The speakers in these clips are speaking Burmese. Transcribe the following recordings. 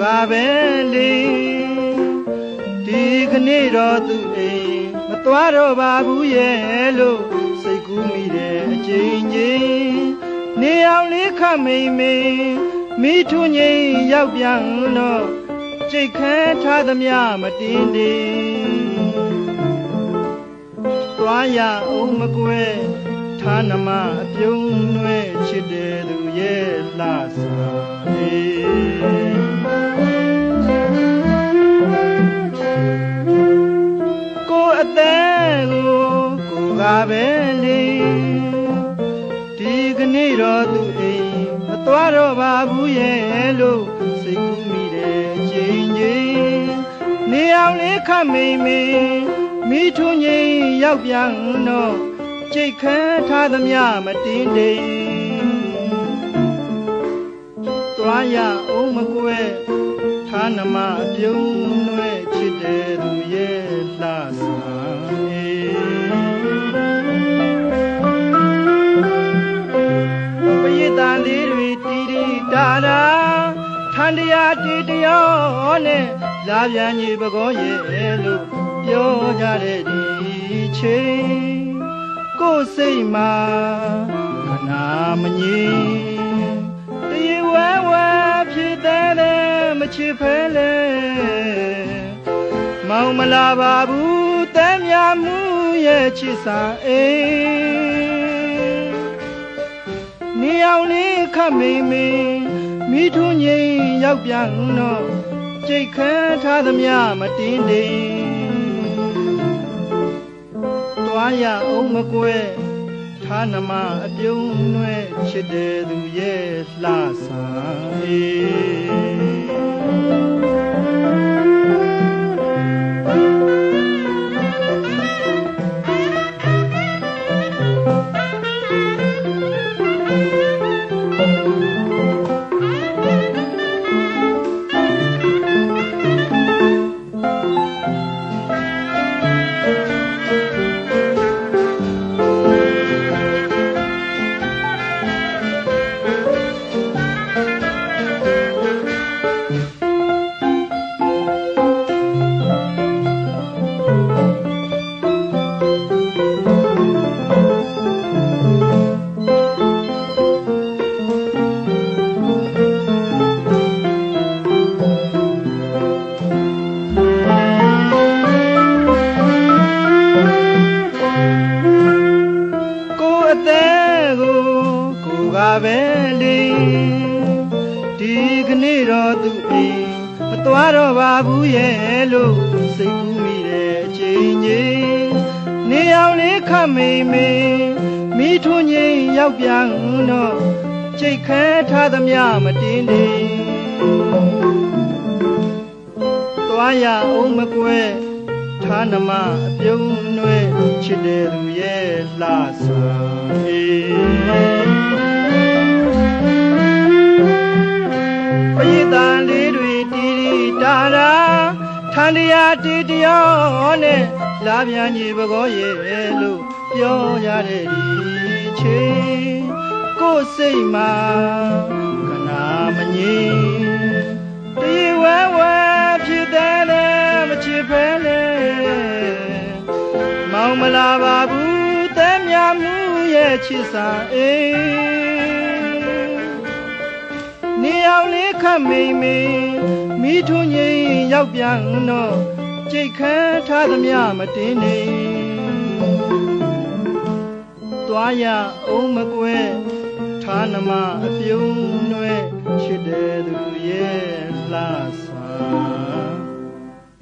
ပါပဲလေဒီကနေ့တော့သူ့အိမ်မသွားတော့ပါဘူးရဲ့လို့စိတ်ကူးမိတဲ့အချိန်ချင်းနေအောင်လေးခမိန်မိန်မိထုံငိမ်ရောက်ပြန်တော့စိတ်ခဲထားသမျှမတင်တင်သွားရအောင်မကွယ်ဌာနမအပြုံးနှဲချစ်တယ်သူရဲ့လှစွာ ကိုကပဲလေဒီကနေ့တော့သူအိမ်မသွားတော့ပါဘူးရဲ့လို့စိတ်ကူးမိတယ်ချိန်ချင်းနေအောင်လေးခမိန်မိန်မိထွန်းငိမ်ရောက်ပြန်တော့ကြိတ်ခမ်းထားသမျှမတင်းတင်းသွားရအောင်မကွယ်ဌာနမအပြုံးနွဲ တရားတီတယောနဲ့လာပြန်ကြီးပကောရဲ့လို့ပြောကြတဲ့ဒီချိန်ကိုယ်စိတ်မှာခနာမငြိမ်တရေဝဲဝဲဖြစ်တဲ့မချစ်ဖဲလေမောင်မလာပါဘူးတဲမြမှုရဲ့ချစ်စာအေးနေအောင်လေးခတ်မိန်မိန်မိထွန်းငိမ် ရောက်ပြန်တော့ကြိတ်ခဲထားသမျှမတင်းတင်းသွားရအောင်မကွယ်ဌာနမအပြုံးနွဲချစ်တယ်သူရဲ့လှစာအေ ကိုကပဲလေဒီကနေ့တော့သူအိမ်မသွားတော့ပါဘူးရဲ့လို့စိတ်ကူးမိတဲ့အချိန်ကြီးနေအောင်လေးခတ်မိန်မိန်မိထွန်းငိမ်ရောက်ပြန်တော့ကြိတ်ခဲထားသမျှမတင်းတင်းသွားရအောင်မကွယ်ဌာနမအပြုံးနွဲချစ်တယ်သူရဲ့လှစာအေး န်တရားတီတယောနဲ့လာပြန်ကြီးပကောရဲ့လို့ပြောရတဲ့ဒီချိန်ကိုယ်စိတ်မှာခနာမငြိမ်တရေဝဲဝဲဖြစ်တဲ့မချစ်ဖဲလေမောင်မလာပါဘူးတဲမြမှုရဲ့ချစ်စာအေး နေအောင်လေးခတ်မိန်မိန်မိထွန်းငိမ်ရောက်ပြန်တော့ကြိတ်ခမ်းထားသမျှမတင်းနေသွားရအောင်မကွယ်ဌာနမအပြုံးနွဲချစ်တယ်သူရဲ့လှစာ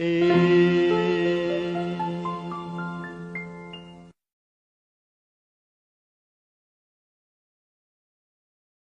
အေ